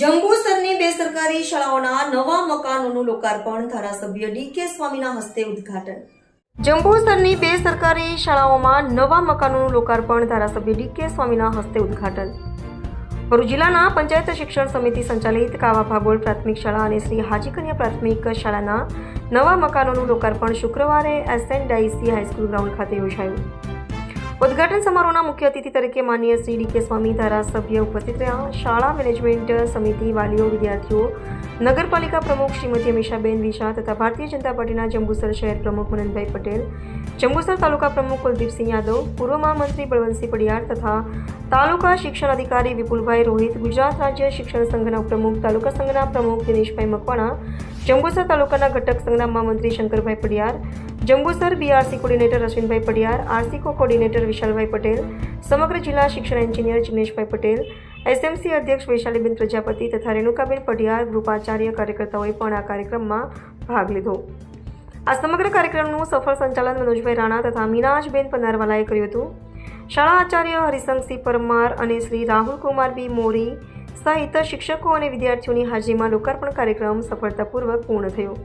જંબુસરની બે સરકારી શાળાઓના નવા મકાનોનું લોકાર્પણ ધારાસભ્ય ડીકે સ્વામીના હસ્તે ઉદ્ઘાટન. જંબુસરની બે સરકારી શાળાઓમાં નવા મકાનોનું લોકાર્પણ ધારાસભ્ય ડીકે સ્વામીના હસ્તે ઉદ્ઘાટન. ભરૂચ જિલ્લાના પંચાયત શિક્ષણ સમિતિ સંચાલિત કાવા ભાગોળ પ્રાથમિક શાળા અને શ્રી હાજી કન્યા પ્રાથમિક શાળાના નવા મકાનોનું લોકાર્પણ શુક્રવારે એસએનડાઈસી હાઈસ્કૂલ ગ્રાઉન્ડ ખાતે યોજાયું. ઉદ્ઘાટન સમારોહના મુખ્ય અતિથિ તરીકે માન્ય શ્રી ડીકે સ્વામી ધારાસભ્ય ઉપસ્થિત રહ્યા. શાળા મેનેજમેન્ટ સમિતિ વાલીઓ, વિદ્યાર્થીઓ, નગરપાલિકા પ્રમુખ શ્રીમતી અમીષાબેન વિશા તથા ભારતીય જનતા પાર્ટીના જંબુસર શહેર પ્રમુખ મનનભાઈ પટેલ, જંબુસર તાલુકા પ્રમુખ કુલદીપસિંહ યાદવ, પૂર્વ મહામંત્રી બળવંતસિંહ પડિયાર તથા તાલુકા શિક્ષણ અધિકારી વિપુલભાઈ રોહિત, ગુજરાત રાજ્ય શિક્ષણ સંઘના પ્રમુખ તાલુકા સંઘના પ્રમુખ દિનેશભાઈ મકવાણા, જંબુસર તાલુકાના ઘટક સંઘના મહામંત્રી શંકરભાઈ પડિયાર જંબુસર બીઆરસી કોર્ડિનેટર અશ્વિનભાઈ પડિયાર આરસીકો કોર્ડિનેટર વિશાલભાઈ પટેલ, સમગ્ર જિલ્લા શિક્ષણ એન્જિનિયર જિગ્નેશભાઈ પટેલ એસએમસી અધ્યક્ષ વૈશાલીબેન પ્રજાપતિ તથા રેણુકાબેન પડિયાર ગ્રુપાચાર્ય કાર્યકર્તાઓએ પણ આ કાર્યક્રમમાં ભાગ લીધો. આ સમગ્ર કાર્યક્રમનું સફળ સંચાલન મનોજભાઈ રાણા તથા મીનાજબેન પનારવાલાએ કર્યું હતું. શાળા આચાર્ય હરિશંકસિંહ પરમાર અને શ્રી રાહુલ કુમાર બી મોરી સહિત શિક્ષકો અને વિદ્યાર્થીઓની હાજરીમાં લોકાર્પણ કાર્યક્રમ સફળતાપૂર્વક પૂર્ણ થયો.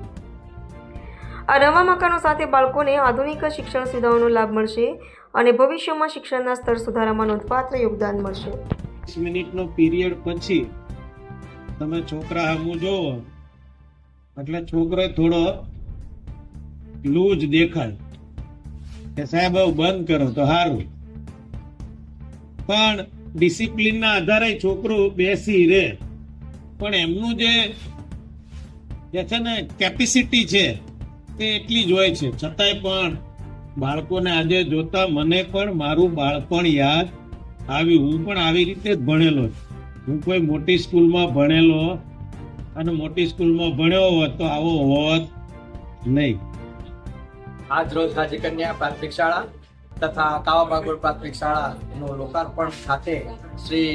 આ નવા મકાનો સાથે બાળકોને આધુનિક શિક્ષણ સુવિધાઓનો લાભ મળશે અને ભવિષ્યમાં શિક્ષણના સ્તર સુધારામાં નોંધપાત્ર યોગદાન મળશે. વીસ મિનિટનો પીરિયડ પછી તમે છોકરા સામું જોવો, એટલે છોકરો થોડો લૂજ દેખાય. કે સાહેબ બંધ કરો તો સારું પણ ડિસિપ્લિનના આધારે છોકરો બેસી રહે. પણ એમનું જે જે છે ને કેપેસિટી છે તે એટલી જ હોય છે. છતાંય પણ બાળકોને આજે જોતા મને પણ મારું બાળપણ યાદ આવી. હું પણ આવી રીતે જ ભણેલો. હું કોઈ મોટી સ્કૂલમાં ભણેલો અને મોટી સ્કૂલમાં ભણ્યો હોત તો આવો હોત નહીં. આજ રોજ હાજી કન્યા પ્રાથમિક શાળા તથા કાવા બાગોળ પ્રાથમિક શાળાનું લોકાર્પણ ખાતે શ્રી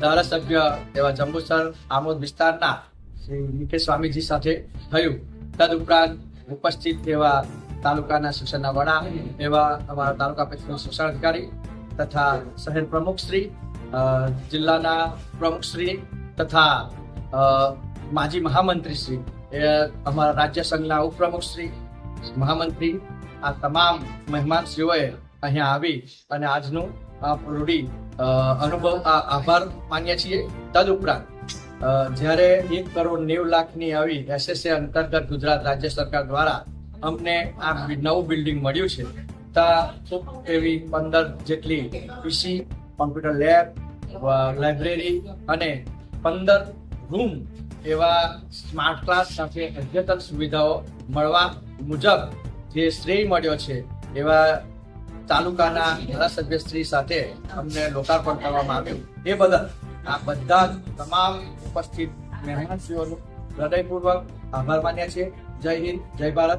ધારાસભ્ય એવા જંબુસર આમોદ વિસ્તારના શ્રી નિકેશ સ્વામીજી સાથે થયું. તદુપરાંત ઉપસ્થિત એવા તાલુકાના શિક્ષણના વડા એવા અમારા તાલુકા પંચાયતના શિક્ષણ અધિકારી તથા શહેર પ્રમુખશ્રી જિલ્લાના પ્રમુખશ્રી તથા માજી મહામંત્રીશ્રી એ અમારા રાજ્ય સંઘના ઉપપ્રમુખશ્રી મહામંત્રી આ તમામ મહેમાનશ્રીઓએ અહીંયા આવી અને આજનું આ રૂઢી અનુભવ આભાર માનીએ છીએ. તદુપરાંત અ, જ્યારે એક કરોડ નેવ લાખની આવી એસએસએ અંતર્ગત ગુજરાત રાજ્ય સરકાર દ્વારા અમને આ નવું બિલ્ડિંગ મળ્યું છે ત્યાં એવી પંદર જેટલી પીસી કોમ્પ્યુટર લેબ લાઇબ્રેરી અને પંદર રૂમ એવા સ્માર્ટ ક્લાસ સાથે અદ્યતન સુવિધાઓ મળવા મુજબ જે શ્રેય મળ્યો છે, એવા તાલુકાના ધારાસભ્ય શ્રી સાથે અમને લોકાર્પણ કરવામાં આવ્યું. એ બદલ આ બધા તમામ ઉપસ્થિત મહેમાનશ્રીઓનું હૃદયપૂર્વક આભાર માન્યા છે જય હિન્દ જય ભારત.